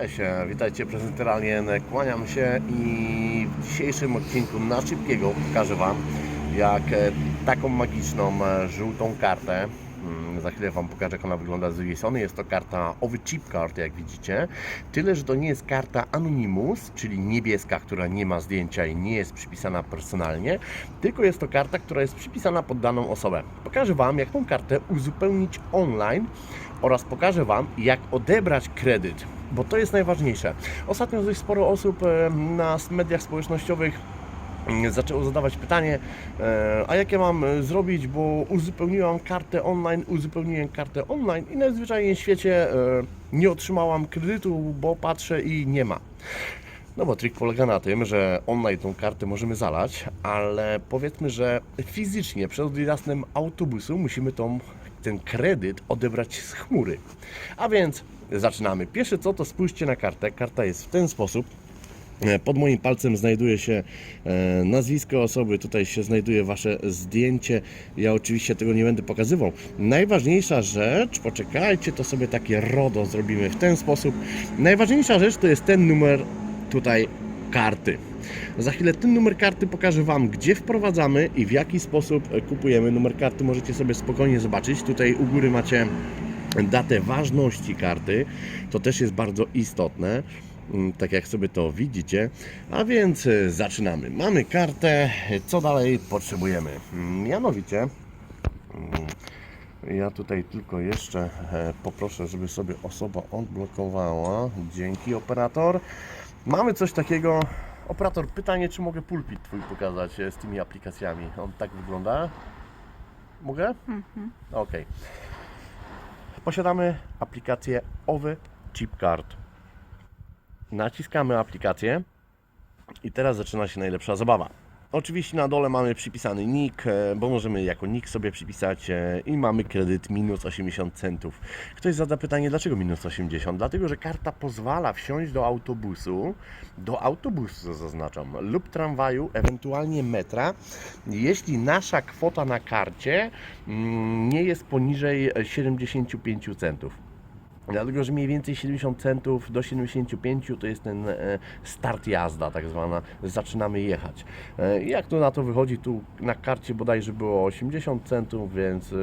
Cześć, e, witajcie prezenteralnie, kłaniam się i w dzisiejszym odcinku na szybkiego pokażę Wam jak e, taką magiczną e, żółtą kartę za chwilę Wam pokażę jak ona wygląda z drugiej strony. Jest to karta owy chip card jak widzicie. Tyle, że to nie jest karta Anonymous, czyli niebieska, która nie ma zdjęcia i nie jest przypisana personalnie, tylko jest to karta, która jest przypisana pod daną osobę. Pokażę Wam jak tą kartę uzupełnić online oraz pokażę Wam, jak odebrać kredyt, bo to jest najważniejsze. Ostatnio dość sporo osób na mediach społecznościowych mm, zaczęło zadawać pytanie, e, a jakie mam e, zrobić, bo uzupełniłam kartę online, uzupełniłem kartę online i najzwyczajniej w świecie e, nie otrzymałam kredytu, bo patrzę i nie ma. No bo trik polega na tym, że online tą kartę możemy zalać, ale powiedzmy, że fizycznie przed odjazdem autobusu musimy tą, ten kredyt odebrać z chmury. A więc zaczynamy. Pierwsze co to spójrzcie na kartę. Karta jest w ten sposób. E, Pod moim palcem znajduje się e, nazwisko osoby, tutaj się znajduje Wasze zdjęcie. Ja oczywiście tego nie będę pokazywał. Najważniejsza rzecz, poczekajcie, to sobie takie RODO zrobimy w ten sposób. Najważniejsza rzecz to jest ten numer tutaj karty. Za chwilę ten numer karty pokażę Wam, gdzie wprowadzamy i w jaki sposób kupujemy. Numer karty możecie sobie spokojnie zobaczyć. Tutaj u góry macie datę ważności karty. To też jest bardzo istotne. Mm, Tak jak sobie to widzicie. A więc e, zaczynamy. Mamy kartę. Co dalej potrzebujemy? Mm, Mianowicie. mm, Ja tutaj tylko jeszcze e, poproszę, żeby sobie osoba odblokowała. Dzięki operator. Mamy coś takiego. Operator, pytanie, czy mogę pulpit Twój pokazać e, z tymi aplikacjami? On tak wygląda? Mogę? Okej. Posiadamy aplikację Owy Chip Card. Naciskamy aplikację i teraz zaczyna się najlepsza zabawa. Oczywiście na dole mamy przypisany nick, e, bo możemy jako nick sobie przypisać e, i mamy kredyt minus 80 centów. Ktoś zada pytanie, dlaczego minus 80? Dlatego, że karta pozwala wsiąść do autobusu, do autobusu zaznaczam, lub tramwaju, ewentualnie metra, jeśli nasza kwota na karcie mm, nie jest poniżej 75 centów. Dlatego, że mniej więcej 70 centów do 75 to jest ten e, start jazda, tak zwana. Zaczynamy jechać. E, Jak to na to wychodzi? Tu na karcie bodajże było 80 centów, więc e,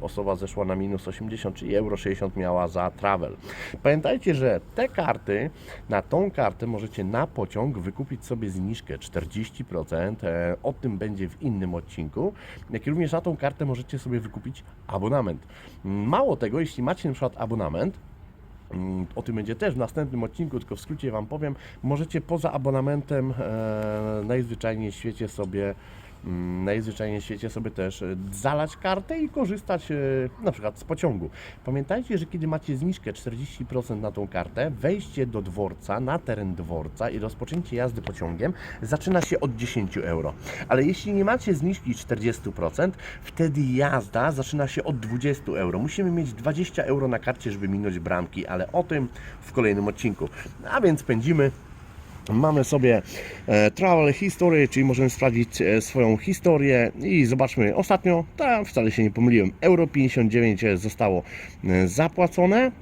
osoba zeszła na minus 80, czyli euro 60 miała za travel. Pamiętajcie, że te karty, na tą kartę możecie na pociąg wykupić sobie zniżkę 40%. e, O tym będzie w innym odcinku. Jak również na tą kartę możecie sobie wykupić abonament. Mało tego, jeśli macie na przykład abonament, O tym będzie też w następnym odcinku, tylko w skrócie Wam powiem. Możecie poza abonamentem e, najzwyczajniej w świecie sobie mm, najzwyczajniej w świecie sobie też e, zalać kartę i korzystać e, na przykład z pociągu. Pamiętajcie, że kiedy macie zniżkę 40% na tą kartę, wejście do dworca, na teren dworca i rozpoczęcie jazdy pociągiem zaczyna się od 10 euro. Ale jeśli nie macie zniżki 40%, wtedy jazda zaczyna się od 20 euro. Musimy mieć 20 euro na karcie, żeby minąć bramki, ale o tym w kolejnym odcinku. A więc pędzimy Mamy sobie e, Travel History, czyli możemy sprawdzić e, swoją historię i zobaczmy ostatnio, tam wcale się nie pomyliłem, euro 59 zostało e, zapłacone.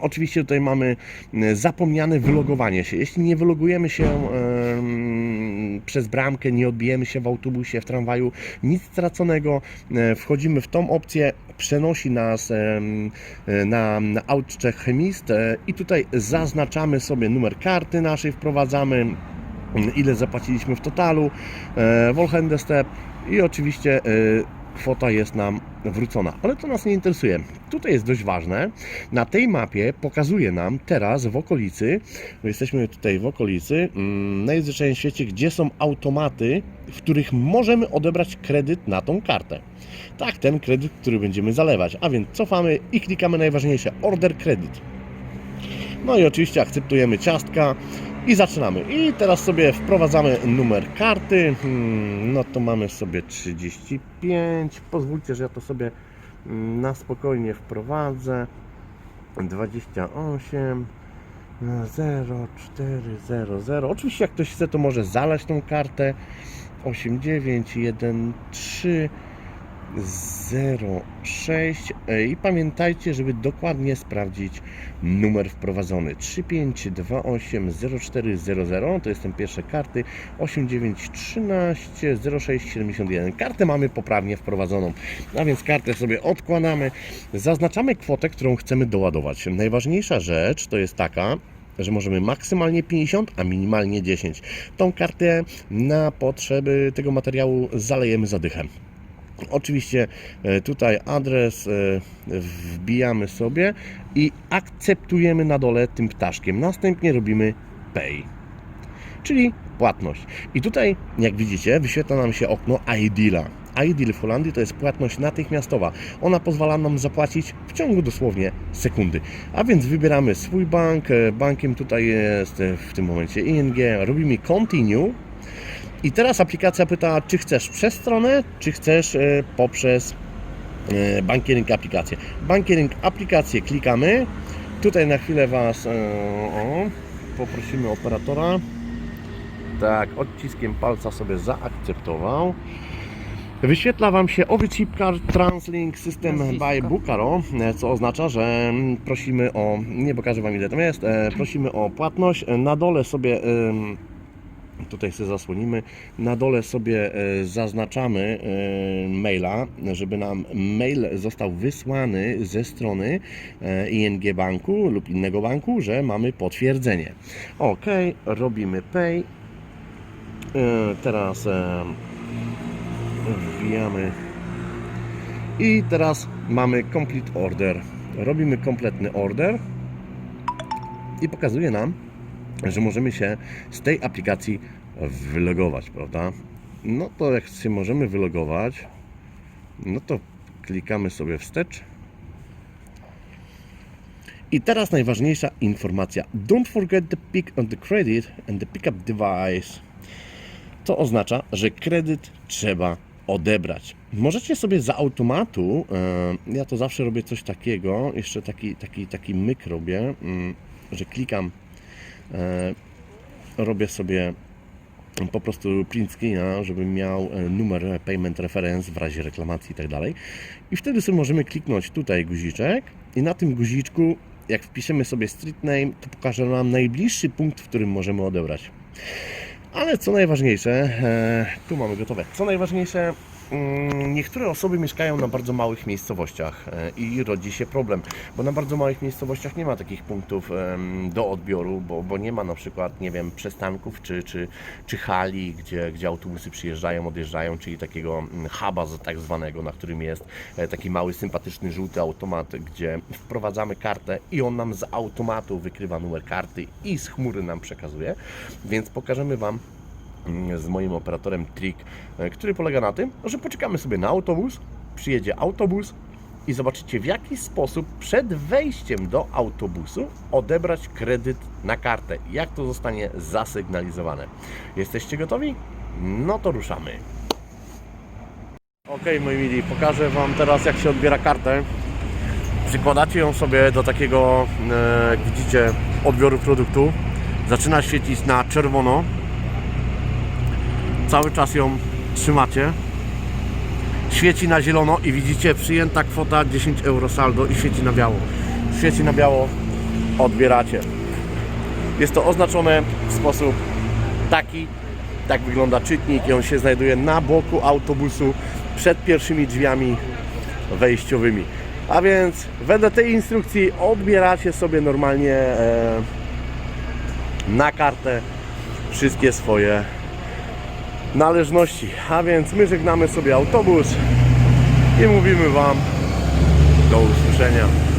Oczywiście tutaj mamy zapomniane wylogowanie się. Jeśli nie wylogujemy się przez bramkę, nie odbijemy się w autobusie, w tramwaju, nic straconego. E, Wchodzimy w tą opcję, przenosi nas e, na, Outcheck Chemist e, i tutaj zaznaczamy sobie numer karty naszej, wprowadzamy mm, ile zapłaciliśmy w totalu, e, Wolhende Step i oczywiście kwota jest nam wrócona. Ale to nas nie interesuje. Tutaj jest dość ważne. Na tej mapie pokazuje nam teraz w okolicy, jesteśmy tutaj w okolicy, mm, najzwyczajniej w świecie, gdzie są automaty, w których możemy odebrać kredyt na tą kartę. Tak, ten kredyt, który będziemy zalewać. A więc cofamy i klikamy najważniejsze, order kredyt. No i oczywiście akceptujemy ciastka i zaczynamy. I teraz sobie wprowadzamy numer karty. Hmm, No to mamy sobie 35. Pozwólcie, że ja to sobie mm, na spokojnie wprowadzę. 28 0400. Oczywiście jak ktoś chce, to może zalać tą kartę. 8913 06 e, i pamiętajcie, żeby dokładnie sprawdzić numer wprowadzony. 35280400 to jest ten pierwsze karty. 8913 0671 kartę mamy poprawnie wprowadzoną. A więc kartę sobie odkładamy. Zaznaczamy kwotę, którą chcemy doładować. Najważniejsza rzecz to jest taka że możemy maksymalnie 50, a minimalnie 10. Tą kartę na potrzeby tego materiału zalejemy zadychem. Oczywiście e, tutaj adres e, wbijamy sobie i akceptujemy na dole tym ptaszkiem. Następnie robimy pay, czyli płatność. I tutaj, jak widzicie, wyświetla nam się okno iDeala. iDeal w Holandii to jest płatność natychmiastowa. Ona pozwala nam zapłacić w ciągu dosłownie sekundy. A więc wybieramy swój bank. E, Bankiem tutaj jest w tym momencie ING. Robimy continue. I teraz aplikacja pyta, czy chcesz przez stronę, czy chcesz e, poprzez e, bankiering aplikację. Bankiering aplikację klikamy. Tutaj na chwilę Was e, o, poprosimy operatora. Tak, odciskiem palca sobie zaakceptował. Wyświetla Wam się Owy Chip Card Translink System Nazwisko. by Bucaro, e, co oznacza, że prosimy o, nie pokażę Wam ile tam jest, prosimy o płatność. Na dole sobie, tutaj sobie zasłonimy, na dole sobie e, zaznaczamy e, maila, żeby nam mail został wysłany ze strony e, ING Banku lub innego banku, że mamy potwierdzenie. Ok, robimy Pay. Teraz wbijamy i teraz mamy complete order. Robimy kompletny order i pokazuje nam, że możemy się z tej aplikacji wylogować, prawda? No to jak się możemy wylogować, no to klikamy sobie wstecz. I teraz najważniejsza informacja. Don't forget the pick on the credit and the pickup device. To oznacza, że kredyt trzeba odebrać. Możecie sobie z automatu, e, ja to zawsze robię coś takiego, jeszcze taki, taki, taki myk robię, mm, że klikam, robię sobie po prostu print screena, żebym miał e, numer payment reference w razie reklamacji i tak dalej. I wtedy sobie możemy kliknąć tutaj guziczek i na tym guziczku, jak wpiszemy sobie street name, to pokaże nam najbliższy punkt, w którym możemy odebrać. Ale co najważniejsze, e, tu mamy gotowe. Co najważniejsze, niektóre osoby mieszkają na bardzo małych miejscowościach e, i rodzi się problem, bo na bardzo małych miejscowościach nie ma takich punktów do odbioru, bo, bo nie ma na przykład, nie wiem, przystanków czy, czy, czy hali, gdzie, gdzie autobusy przyjeżdżają, odjeżdżają, czyli takiego mm, huba tak zwanego, na którym jest e, taki mały, sympatyczny, żółty automat, gdzie wprowadzamy kartę i on nam z automatu wykrywa numer karty i z chmury nam przekazuje. Więc pokażemy Wam mm, z moim operatorem trik, e, który polega na tym, że poczekamy sobie na autobus, przyjedzie autobus i zobaczycie w jaki sposób przed wejściem do autobusu odebrać kredyt na kartę. Jak to zostanie zasygnalizowane. Jesteście gotowi? No to ruszamy. Ok, moi mili, pokażę Wam teraz jak się odbiera kartę. Przykładacie ją sobie do takiego, e, jak widzicie, odbioru produktu. Zaczyna świecić na czerwono. Cały czas ją trzymacie. Świeci na zielono i widzicie przyjęta kwota 10 euro saldo i świeci na biało. Świeci na biało, odbieracie. Jest to oznaczone w sposób taki, tak wygląda czytnik i on się znajduje na boku autobusu przed pierwszymi drzwiami wejściowymi. A więc wedle tej instrukcji odbieracie sobie normalnie e, na kartę wszystkie swoje należności. A więc my żegnamy sobie autobus i mówimy Wam do usłyszenia.